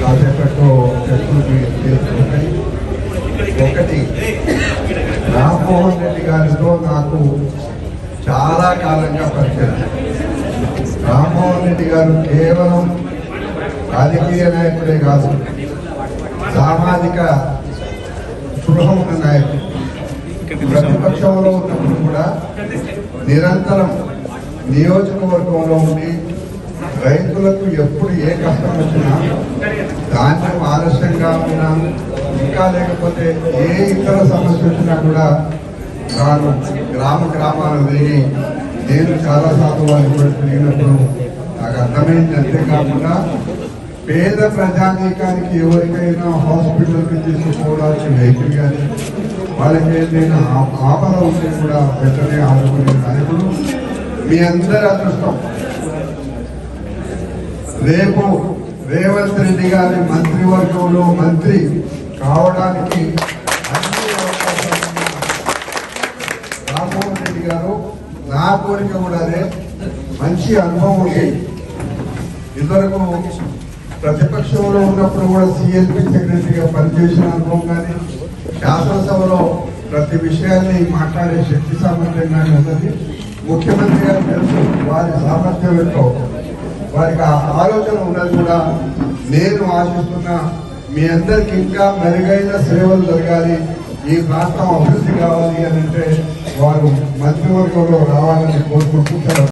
కాసేపట్లో చర్చలు ఒకటి రామ్మోహన్ రెడ్డి గారితో నాకు చాలా కాలంగా పరిచయం. రామ్మోహన్ రెడ్డి గారు కేవలం రాజకీయ నాయకుడే కాదు సామాజిక స్పృహ ఉన్న నాయకుడు. ప్రతిపక్షంలో ఉన్నప్పుడు కూడా నిరంతరం నియోజకవర్గంలో ఉండి రైతులకు ఎప్పుడు ఏ కష్టం వచ్చినా ధాన్యం ఆలస్యంగా ఉన్నా ఇంకా లేకపోతే ఏ ఇతర సమస్య వచ్చినా కూడా తాను గ్రామ గ్రామాలు తిరిగి నేను చాలా శాతం వాళ్ళు కూడా తిరిగినప్పుడు నాకు అర్థమైంది అంతేకాకుండా పేద ప్రజానీకానికి ఎవరికైనా హాస్పిటల్కి తీసుకుపోవడానికి వెహికల్ కానీ వాళ్ళకి ఏదైనా ఆపద ఉంటే కూడా వెంటనే ఆదుకునే నాయకుడు మీ అందరి అదృష్టం. రేపు రేవంత్ రెడ్డి గారి మంత్రివర్గంలో మంత్రి కావడానికి అన్ని రామ్మోహన్ రెడ్డి గారు నా కోరిక కూడా అదే. మంచి అనుభవం ఉంది. ఇదివరకు ప్రతిపక్షంలో ఉన్నప్పుడు కూడా సిఎల్పి సెక్రటరీగా పనిచేసిన అనుభవం కానీ శాసనసభలో ప్రతి విషయాన్ని మాట్లాడే శక్తి సామర్థ్యం కానీ ఉన్నది. ముఖ్యమంత్రి గారు తెలుసు వారి సామర్థ్యం యొక్క వారికి ఆలోచన ఉన్నది కూడా నేను ఆశిస్తున్నా. మీ అందరికి ఇంకా మెరుగైన సేవలు జరగాలి. ఈ ప్రాంతం అభివృద్ధి కావాలి అని అంటే వారు మంత్రివర్గంలో రావాలని కోరుకుంటున్నారు